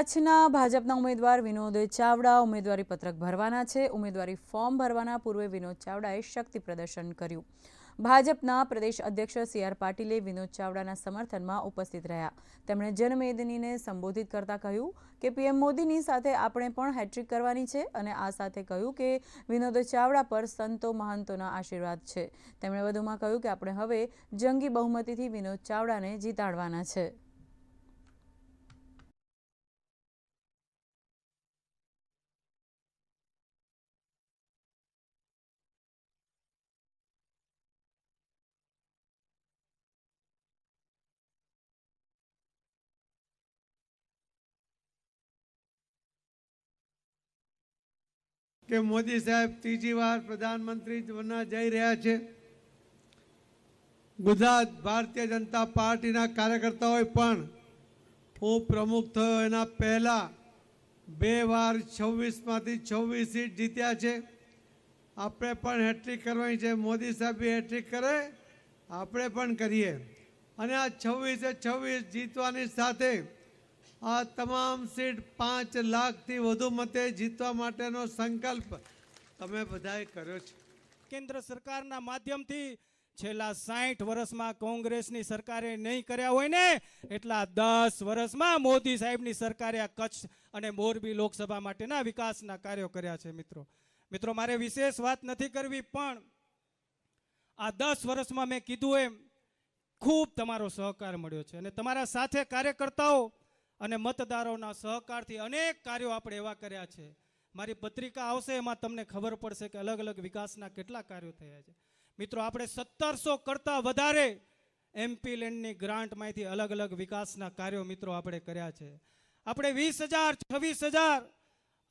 કચ્છના ભાજપના ઉમેદવાર વિનોદ ચાવડા ઉમેદવારી પત્રક ભરવાના છે. ઉમેદવારી ફોર્મ ભરવાના પૂર્વે વિનોદ ચાવડાએ શક્તિ પ્રદર્શન કર્યું. ભાજપના પ્રદેશ અધ્યક્ષ સી આર પાટીલે વિનોદ ચાવડાના સમર્થનમાં ઉપસ્થિત રહ્યા. તેમણે જનમેદનીને સંબોધિત કરતા કહ્યું કે પીએમ મોદીની સાથે આપણે પણ હેટ્રિક કરવાની છે અને આ સાથે કહ્યું કે વિનોદ ચાવડા પર સંતો મહંતોના આશીર્વાદ છે. તેમણે વધુમાં કહ્યું કે આપણે હવે જંગી બહુમતીથી વિનોદ ચાવડાને જીતાડવાના છે. કે મોદી સાહેબ ત્રીજી વાર પ્રધાનમંત્રી બનવા જઈ રહ્યા છે. ગુજરાત ભારતીય જનતા પાર્ટીના કાર્યકર્તાઓએ પણ હું પ્રમુખ થયો. એના પહેલા બે વાર છવ્વીસમાંથી છવ્વીસ સીટ જીત્યા છે. આપણે પણ હેટ્રિક કરવાની છે. મોદી સાહેબ હેટ્રિક કરે, આપણે પણ કરીએ. અને આ છવ્વીસે છવ્વીસ જીતવાની સાથે આ તમામ સીટ પાંચ લાખથી વધુ મતે જીતવા માટેનો સંકલ્પ તમે બધાએ કર્યો છે. કેન્દ્ર સરકારના માધ્યમથી છેલ્લા સાઠ વર્ષમાં કોંગ્રેસની સરકારે નહીં કર્યા હોય ને, એટલા દસ વર્ષમાં મોદી સાહેબની સરકારે આ કચ્છ અને મોરબી લોકસભા માટેના વિકાસના કાર્યો કર્યા છે મિત્રો. મિત્રો, મારે વિશેષ વાત નથી કરવી, પણ આ દસ વર્ષમાં મેં કીધું એમ, ખૂબ તમારો સહકાર મળ્યો છે અને તમારા સાથે કાર્યકર્તાઓ અને મતદારોના સહકારથી અનેક કાર્યો આપણે એવા કર્યા છે. મારી પત્રિકા આવશે એમાં તમને ખબર પડશે કે અલગ અલગ વિકાસના કેટલા કાર્યો થયા છે. મિત્રો, આપણે સત્તરસો કરતાં વધારે એમપી લેન્ડની ગ્રાન્ટમાંથી અલગ અલગ વિકાસના કાર્યો મિત્રો આપણે કર્યા છે. આપણે વીસ હજાર, છવ્વીસ હજાર,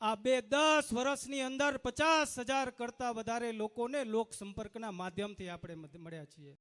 આ બે દસ વર્ષની અંદર પચાસ હજાર કરતાં વધારે લોકોને લોક સંપર્કના માધ્યમથી આપણે મળ્યા છીએ.